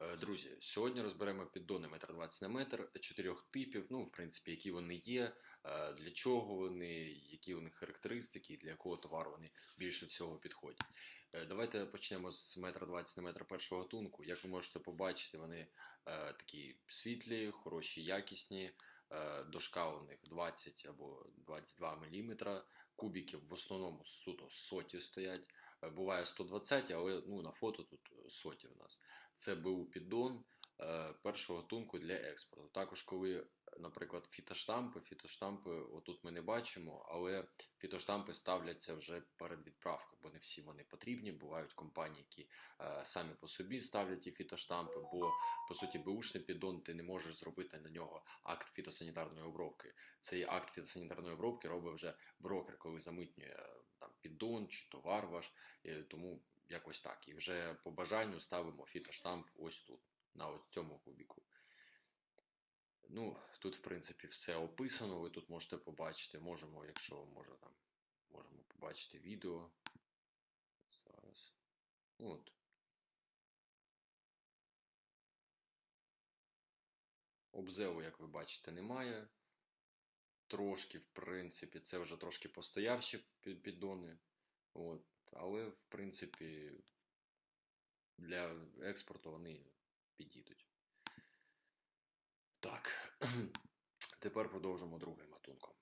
Е, Друзі, сьогодні розберемо піддони 1,20 на метр чотирьох типів, ну, в принципі, які вони є, е, для чого вони, які у них характеристики, для якого товару вони більше всього підходять. Е, Давайте почнемо з 1,20 на метр першого гатунку. Як ви можете побачити, вони такі світлі, хороші, якісні. Дошка у них 20 або 22 мм. Кубики в основному суто соті стоять. Е, Буває 120, але ну, на фото тут соті в нас. Це БУ піддон е, першого гатунку для експорту. Також, коли, наприклад, фітоштампи, фітоштампи отут ми не бачимо, але фітоштампи ставляться вже перед відправкою, бо не всі вони потрібні. Бувають компанії, які е, самі по собі ставлять ті фітоштампи, бо по суті беушний піддон ти не можеш зробити на нього акт фітосанітарної обробки. Цей акт фітосанітарної обробки робить вже брокер, коли замитнює е, піддон чи товар ваш. Е, Тому якось так. І вже по бажанню ставимо фітоштамп ось тут, на ось цьому кубіку. Ну, тут, в принципі, все описано. Ви тут можете побачити. Можемо, якщо може там, можемо побачити відео. Зараз. От. Обзеву, як ви бачите, немає. Трошки, в принципі, це вже трошки постоявші піддони. От. Але, в принципі, для експорту вони підійдуть. Так, тепер продовжимо другим гатунком.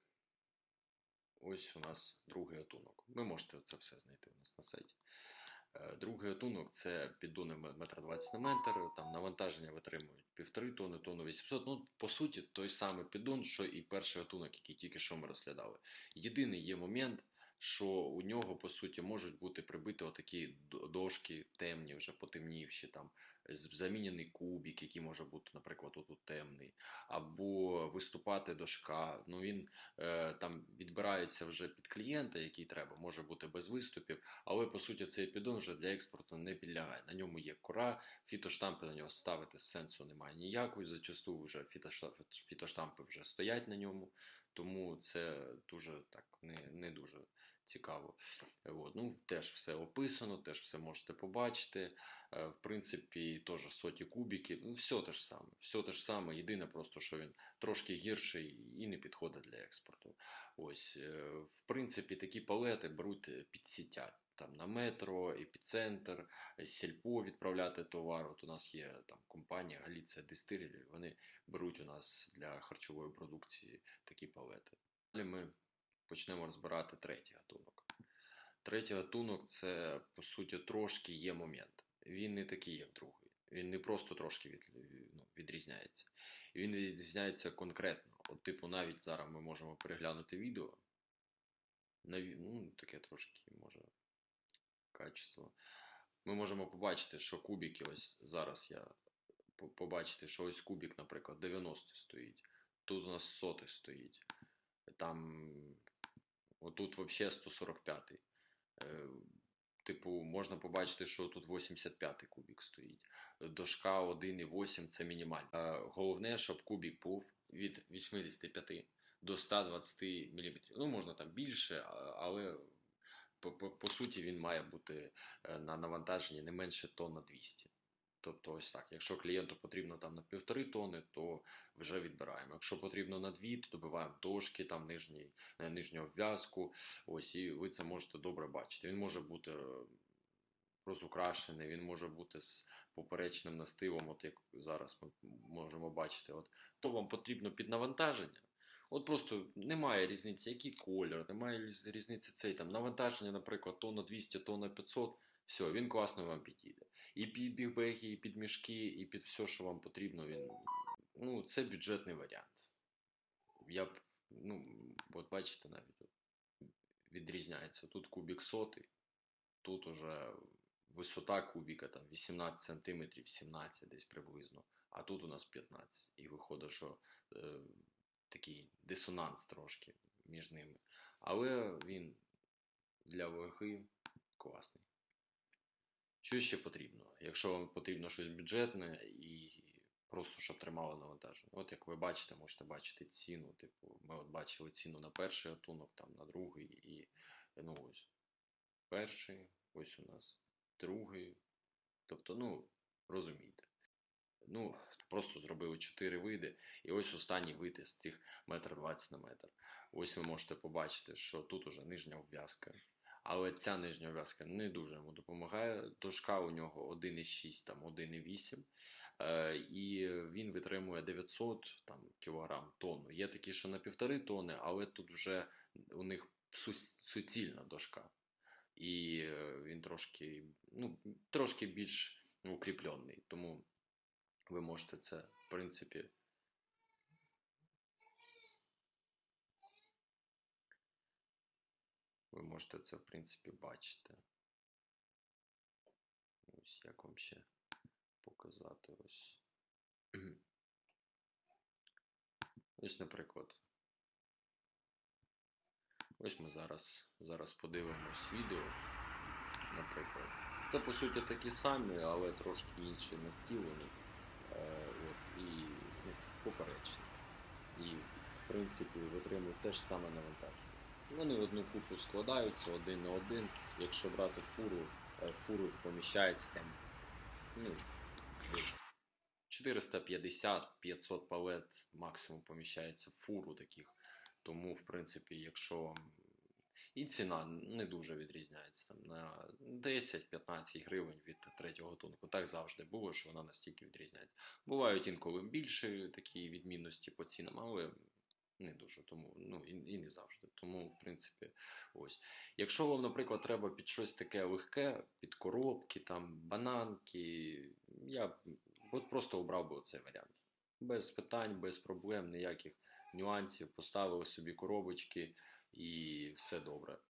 Ось у нас другий гатунок. Ви можете це все знайти у нас на сайті. Е, Другий гатунок це піддони 1,20 на метр, там навантаження витримують 1,5 тонни, тонну 800. Ну, по суті, той самий піддон, що і перший гатунок, який тільки що ми розглядали. Єдиний є момент, що у нього, по суті, можуть бути прибиті отакі дошки темні, вже потемнівші, там, замінений кубик, який може бути, наприклад, отут темний, або виступати дошка. Ну, він е, там відбирається вже під клієнта, який треба, може бути без виступів, але по суті цей піддон вже для експорту не підлягає. На ньому є кора, фітоштампи на нього ставити сенсу немає ніякої. Зачасту вже фітоштампи вже стоять на ньому, тому це дуже так не, не дуже цікаво. От. Ну, теж все описано, теж все можете побачити. Е, В принципі, теж соті кубіків, ну, все те ж саме. Все те ж саме. Єдине просто, що він трошки гірший і не підходить для експорту. Ось, е, в принципі, такі палети беруть під сітя. Там на метро, епіцентр, сільпо відправляти товар. От у нас є там компанія Галіція Дистилі, вони беруть у нас для харчової продукції такі палети. Далі ми почнемо розбирати третій гатунок. Третій гатунок це, по суті, трошки є момент. Він не такий, як другий. Він не просто трошки від, ну, відрізняється. Він відрізняється конкретно. От, типу, навіть зараз ми можемо переглянути відео. На, ну, таке трошки може качество. Ми можемо побачити, що кубики, ось зараз я побачити, що ось кубик, наприклад, 90 стоїть. Тут у нас сотий стоїть. Там отут взагалі 145. Е, Типу, можна побачити, що тут 85 кубік стоїть. Дошка 1,8 це мінімально. Е, Головне, щоб кубік був від 85 до 120 мм. Ну, можна там більше, але по, суті він має бути е, на навантаженні не менше тонна 200. Тобто ось так. Якщо клієнту потрібно там на півтори тонни, то вже відбираємо. Якщо потрібно на дві, то добиваємо дошки, там нижній, е, нижню обв'язку. Ось, і ви це можете добре бачити. Він може бути е, розукрашений, він може бути з поперечним настилом, от як зараз ми можемо бачити. От, то вам потрібно під навантаження. От просто немає різниці, який колір, немає різниці цей там навантаження, наприклад, тонна 200, тонна 500. Все, він класно вам підійде. І під бігбеги, і під мішки, і під все, що вам потрібно. Він... Ну, це бюджетний варіант. Я б, ну, от бачите, навіть відрізняється. Тут кубік сотий, тут уже висота кубіка там 18 см, 17 десь приблизно, а тут у нас 15. І виходить, що е, такий дисонанс трошки між ними. Але він для ваги класний. Що ще потрібно? Якщо вам потрібно щось бюджетне і просто щоб тримало навантаження. От як ви бачите, можете бачити ціну. Типу, ми от бачили ціну на перший гатунок, там на другий, і ну ось перший, ось у нас другий. Тобто, ну, розумієте. Ну, просто зробили 4 види. І ось останній вид із тих метр 20 на метр. Ось ви можете побачити, що тут уже нижня обв'язка. Але ця нижня обв'язка не дуже йому допомагає. Дошка у нього 1,6, там 1,8. Е, і він витримує 900 там, кілограм тонну. Є такі, що на півтори тонни, але тут вже у них су- суцільна дошка. І е, він трошки, ну, трошки більш укріплений. Тому ви можете це, в принципі, ви можете це, в принципі, бачити. Ось як вам ще показати ось. Ось, наприклад. Ось ми зараз, зараз подивимось відео, наприклад. Це по суті такі самі, але трошки інші настілені. Е, от, і ну, поперечні. І, в принципі, витримують те ж саме навантаження. Вони в одну купу складаються один на один. Якщо брати фуру, е, фуру поміщається там ну, 450-500 палет максимум поміщається в фуру таких. Тому, в принципі, якщо і ціна не дуже відрізняється там на 10-15 гривень від третього тонку. Так завжди було, що вона настільки відрізняється. Бувають інколи більші такі відмінності по цінам, але не дуже, тому ну і, і не завжди. Тому, в принципі, ось. Якщо вам, наприклад, треба під щось таке легке, під коробки, там бананки, я от просто обрав би оцей варіант. Без питань, без проблем, ніяких нюансів, поставили собі коробочки і все добре.